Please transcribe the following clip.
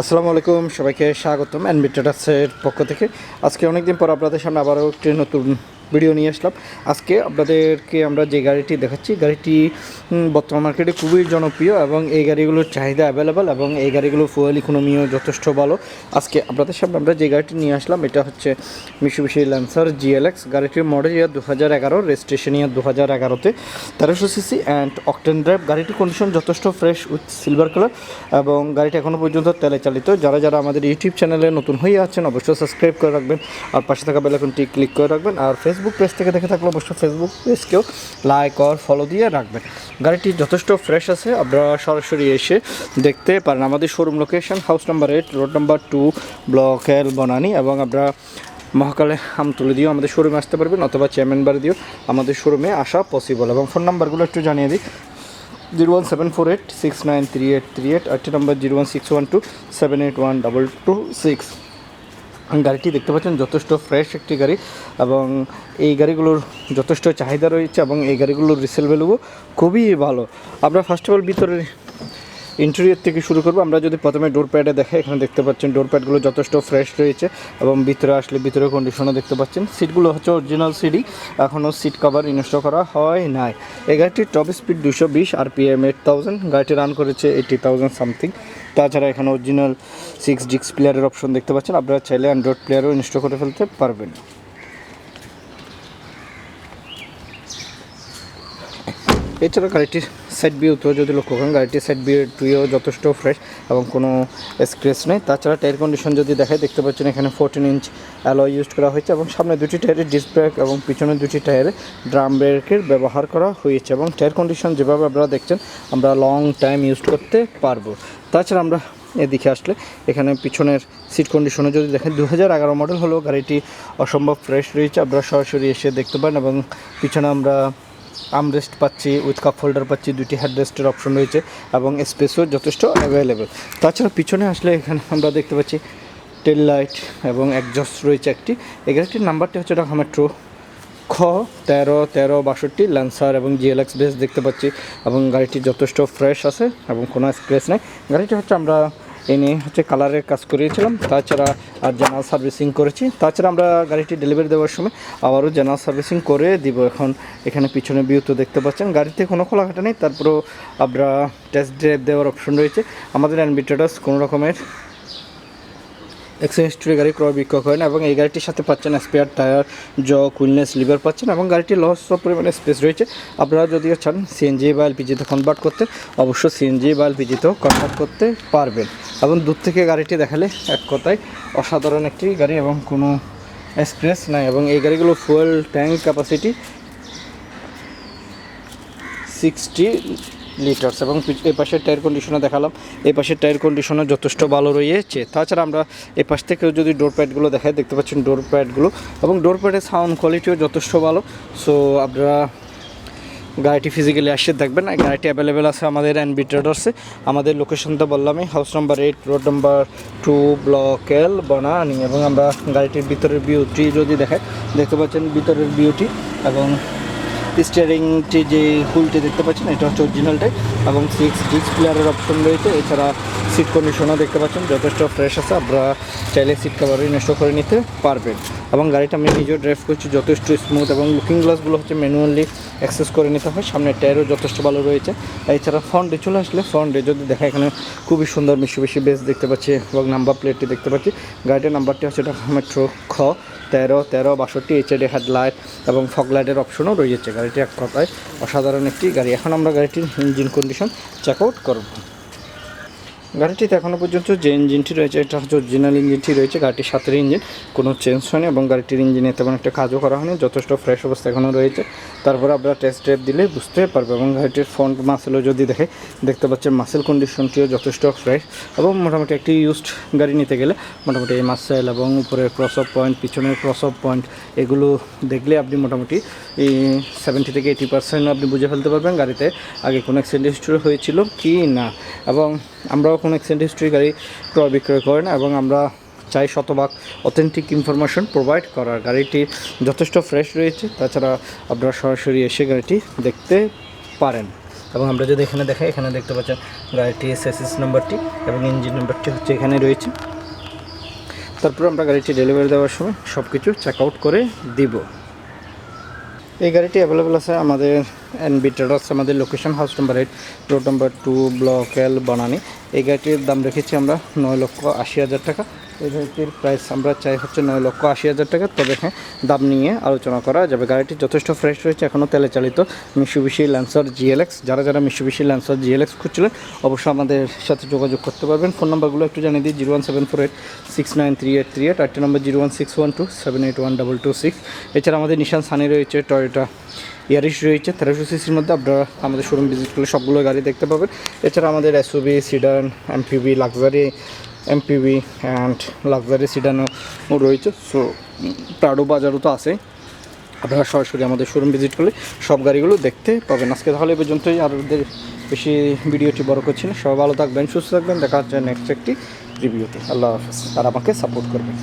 আসসালামু আলাইকুম, সবাইকে স্বাগতম অ্যান্ড ট্রেডার্সের পক্ষ থেকে। আজকে অনেকদিন পর আপনাদের সামনে আবারও একটি নতুন ভিডিও নিয়ে আসলাম। আজকে আপনাদেরকে আমরা যে গাড়িটি দেখাচ্ছি, গাড়িটি বর্তমান মার্কেটে খুবই জনপ্রিয় এবং এই গাড়িগুলোর চাহিদা অ্যাভেলেবেল এবং এই গাড়িগুলোর ফুয়েল ইকোনমিও যথেষ্ট ভালো। আজকে আপনাদের সামনে আমরা যে গাড়িটি নিয়ে আসলাম, এটা হচ্ছে মিশু মিশুবিশি ল্যান্সার জিএলএক্স গাড়িটির মডেল ইয়ার দু হাজার এগারো রেজিস্ট্রেশন ইয়ার দু হাজার এগারোতে। তেরোশো সিসি অ্যান্ড অকটেন ড্রাইভ গাড়িটির কন্ডিশন যথেষ্ট ফ্রেশ উইথ সিলভার কালার এবং গাড়িটা এখনও পর্যন্ত তেলে চালিত। যারা যারা আমাদের ইউটিউব চ্যানেলে নতুন হয়ে আছেন, অবশ্যই সাবস্ক্রাইব করে রাখবেন। আর পাশে থাকা বেলাইকনটি ক্লিক করে রাখবেন। আর ফেসবুক পেজ থেকে দেখে থাকলে অবশ্যই ফেসবুক পেজকেও লাইক আর ফলো দিয়ে রাখবেন। গাড়িটি যথেষ্ট ফ্রেশ আছে, আপনারা সরাসরি এসে দেখতে পারেন। আমাদের showroom location house number eight road number two block L Banani এবং আমরা মহাকালে আম তুলে দিয়েও আমাদের শোরুমে আসতে পারবেন অথবা চেয়ারম্যান বাড়ি দিয়েও আমাদের শোরুমে আসা পসিবল এবং ফোন নাম্বারগুলো একটু জানিয়ে দিই। Zero one seven four eight six nine three eight three eight আরেকটি number zero one six one two seven eight one double two six গাড়িটি দেখতে পাচ্ছেন, যথেষ্ট ফ্রেশ একটি গাড়ি এবং এই গাড়িগুলোর যথেষ্ট চাহিদা রয়েছে এবং এই গাড়িগুলোর রিসেল ভ্যালুও খুবই ভালো। আমরা ফার্স্ট অফ অল ভিতরে ইন্টেরিয়র থেকে শুরু করব। আমরা যদি প্রথমে ডোর প্যাডে দেখে, এখানে দেখতে পাচ্ছেন ডোর প্যাডগুলো যথেষ্ট ফ্রেশ রয়েছে এবং ভিতরে আসলে ভিতরে কন্ডিশনও দেখতে পাচ্ছেন। সিটগুলো হচ্ছে অরিজিনাল সিডি এখনও সিট কভার ইনস্টল করা হয় নাই। এই গাড়িটির টপ স্পিড দুশো বিশ R P M eight thousand গাড়িটি রান করেছে এইটি থাউজেন্ড সামথিং তাছাড়া এখানে অরিজিনাল সিক্স ডিক্স প্লেয়ারের অপশন দেখতে পাচ্ছেন। আপনারা চাইলে অ্যান্ড্রয়েড প্লেয়ারও ইনস্টল করে ফেলতে পারবেন। এছাড়া গাড়িটির সাইড ভিউতেও যদি লক্ষ্য করেন গাড়িটির সাইড ভিউটিও যথেষ্ট ফ্রেশ এবং কোনো স্ক্রেচ নেই। তাছাড়া টায়ার কন্ডিশন যদি দেখায়, দেখতে পাচ্ছেন এখানে ফোরটিন ইঞ্চ অ্যালয় ইউজ করা হয়েছে এবং সামনে দুটি টায়ারের ডিস্ক এবং পিছনে দুটি টায়ারে ড্রাম ব্রেকের ব্যবহার করা হয়েছে এবং টায়ার কন্ডিশন যেভাবে আপনারা দেখছেন, আমরা লং টাইম ইউজ করতে পারব। তাছাড়া আমরা এদিকে আসলে এখানে পিছনের সিট কন্ডিশনে যদি দেখেন দু হাজার এগারো মডেল হলো গাড়িটি অসম্ভব ফ্রেশ রয়েছে আপনারা সরাসরি এসে দেখতে পারেন এবং পিছনে আমরা আমরেস্ট পাচ্ছি উইথ কাপ হোল্ডার পাচ্ছি দুটি হেডরেস্টের অপশন রয়েছে এবং স্পেসও যথেষ্ট অ্যাভেলেবেল তাছাড়া পিছনে আসলে এখানে আমরা দেখতে পাচ্ছি টেল লাইট এবং একজস্ট রয়েছে একটি। এই গাড়িটির নাম্বারটি হচ্ছে ঢাকা মেট্রো খ তেরো তেরো বাষট্টি ল্যান্সার এবং জিএলএক্স বেস দেখতে পাচ্ছি এবং গাড়িটি যথেষ্ট ফ্রেশ আছে এবং কোনো স্ক্রেচ নেই। গাড়িটি হচ্ছে আমরা এনে হচ্ছে কালারের কাজ করিয়েছিলাম। তাছাড়া আর জেনারেল সার্ভিসিং করেছি। তাছাড়া আমরা গাড়িটি ডেলিভারি দেওয়ার সময় আবারও জেনারেল সার্ভিসিং করে দিব। এখন এখানে পিছনে ভিউ তো দেখতে পাচ্ছেন। গাড়িতে কোনো খোলাঘাটা নেই। তারপরেও আমরা টেস্ট ড্রাইভ দেওয়ার অপশন রয়েছে। আমাদের অ্যানবিটারাস কোনো রকমের হিস্ট্রি গাড়ি ক্রয় বিক্রয় করেন এবং এই গাড়িটির সাথে পাচ্ছেন স্পেয়ার টায়ার জ কুইলনেস লিভার পাচ্ছেন এবং গাড়িটি লস পরিমাণে স্পেস রয়েছে। আপনারা যদিও চান সিএনজি বা এলপিজিতে কনভার্ট করতে, অবশ্যই সিএনজি বা এলপিজিতেও কনভার্ট করতে পারবেন। এবং দূর থেকে গাড়িটি দেখালে এক কথায় অসাধারণ একটি গাড়ি এবং কোনো স্ক্রেচ নাই এবং এই গাড়িগুলো fuel tank capacity sixty litres এবং এই পাশের টায়ার কন্ডিশনে দেখালাম। এই পাশের টায়ার কন্ডিশনে যথেষ্ট ভালো রয়েছে। তাছাড়া আমরা এই পাশ থেকেও যদি ডোর প্যাডগুলো দেখাই, দেখতে পাচ্ছেন ডোর প্যাডগুলো এবং ডোর প্যাডের সাউন্ড কোয়ালিটিও যথেষ্ট ভালো। সো আপনারা গাড়িটি ফিজিক্যালি আসে দেখবেন। গাড়িটি অ্যাভেলেবেল আছে আমাদের এনবি ট্রেডার্সে আমাদের লোকেশনটা বললামই house number eight road number two block L Banani এবং আমরা গাড়িটির ভিতরের বিউটি যদি দেখাই, দেখতে পাচ্ছেন ভিতরের বিউটি এবং স্টিয়ারিংটি যে হুলটি দেখতে পাচ্ছেন এটা হচ্ছে অরিজিনালটাই এবং সিক্স ডিস্ক প্লেয়ারের অপশন রয়েছে। এছাড়া সিট কন্ডিশনও দেখতে পাচ্ছেন, যথেষ্ট ফ্রেশ আছে। আপনারা চাইলে সিট কাভারও নষ্ট করে নিতে পারবেন। এবং গাড়িটা আমি নিজেও ড্রাইভ করছি, যথেষ্ট স্মুথ এবং লুকিং গ্লাসগুলো হচ্ছে ম্যানুয়ালি অ্যাক্সেস করে নিতে হয়। সামনে টায়ারও যথেষ্ট ভালো রয়েছে। এছাড়া ফ্রন্টে চলে আসলে ফ্রন্টে যদি দেখা এখানে খুবই সুন্দর মিশি বেশি বেস দেখতে পাচ্ছি এবং নাম্বার প্লেটটি দেখতে পাচ্ছি। গাড়িটার নাম্বারটি হচ্ছে ঢাকা মেট্রো খ, তেরো তেরো, বাষট্টি এইচএডি হেডলাইট এবং ফগ লাইটের অপশনও রয়েছে। গাড়িটি এক কথায় অসাধারণ একটি গাড়ি। এখন আমরা গাড়িটির ইঞ্জিন কন্ডিশন চেক আউট করব। গাড়িটিতে এখনও পর্যন্ত যে ইঞ্জিনটি রয়েছে, এটা হচ্ছে অরিজিনাল ইঞ্জিনটি রয়েছে। গাড়িটির সাথের ইঞ্জিন, কোনো চেঞ্জ হয়নি এবং গাড়িটির ইঞ্জিনে তেমন একটা কাজও করা হয়নি। যথেষ্ট ফ্রেশ অবস্থা এখনও রয়েছে। তারপরে আপনারা টেস্ট ড্রাইভ দিলে বুঝতে পারবে এবং গাড়িটির ফ্রন্ট মাসেলও যদি দেখে, দেখতে পাচ্ছেন মাসেল কন্ডিশনটিও যথেষ্ট ফ্রেশ এবং মোটামুটি একটি ইউজড গাড়ি নিতে গেলে মোটামুটি এই মাসেল এবং উপরের ক্রস অফ পয়েন্ট পিছনের ক্রস অফ পয়েন্ট এগুলো দেখলে আপনি মোটামুটি এই সেভেন্টি থেকে এইটি পার্সেন্ট আপনি বুঝে ফেলতে পারবেন গাড়িতে আগে কোনো অ্যাক্সিডেন্ট হয়েছিল কি না। এবং আমরাও কোনো অ্যাক্সিডেন্ট হিস্ট্রি গাড়ি ক্রয় বিক্রয় করি না এবং আমরা চাই শতভাগ অথেন্টিক ইনফরমেশন প্রোভাইড করার। গাড়িটি যথেষ্ট ফ্রেশ রয়েছে, তাছাড়া আপনারা সরাসরি এসে গাড়িটি দেখতে পারেন। এবং আমরা যদি এখানে দেখাই, এখানে দেখতে পাচ্ছেন গাড়িটি এসএসএস নাম্বারটি এবং ইঞ্জিন নাম্বারটি হচ্ছে এখানে রয়েছে। তারপর আমরা গাড়িটি ডেলিভারি দেওয়ার সময় সব কিছু চেক আউট করে দিব। এই গাড়িটি অ্যাভেলেবেল আছে আমাদের এনবি ট্রেডার্স আমাদের location house number eight road number two block L Banani এই গাড়িটির দাম রেখেছি আমরা নয় লক্ষ আশি হাজার টাকা। এই গাড়িটির প্রাইস আমরা চাই হচ্ছে নয় লক্ষ আশি হাজার টাকা। তবে হ্যাঁ দাম নিয়ে আলোচনা করা যাবে। গাড়িটি যথেষ্ট ফ্রেশ রয়েছে, এখনও তেলে চালিত মিশুবিশি ল্যান্সার জিএলএক্স যারা যারা মিশুবিশি ল্যান্সার জিএলএক্স খুঁজছিলেন, অবশ্যই আমাদের সাথে যোগাযোগ করতে পারবেন। ফোন নাম্বারগুলো একটু জানিয়ে দিই, zero one seven four eight six nine three eight three eight আটটি number zero one six one two seven eight one double two six. এছাড়া আমাদের নিশান সানি রয়েছে টয়োটা ইয়ারিশ রয়েছে, তেরোশো সিসির মধ্যে আপনারা আমাদের শোরুম ভিজিট করলে সবগুলো গাড়ি দেখতে পাবেন। এছাড়া আমাদের SUV sedan MPV luxury MPV and luxury সিডানও রয়েছে সো প্রাডো বাজারও তো আছে। আপনারা সরাসরি আমাদের শোরুম ভিজিট করলে সব গাড়িগুলো দেখতে পাবেন। আজকে তাহলে পর্যন্তই, আর বেশি ভিডিওটি বড় করছি না। সবাই ভালো থাকবেন, সুস্থ থাকবেন, দেখা হচ্ছে নেক্সট একটি রিভিউতে আল্লাহ হাফেজ। আর আমাকে সাপোর্ট করবেন।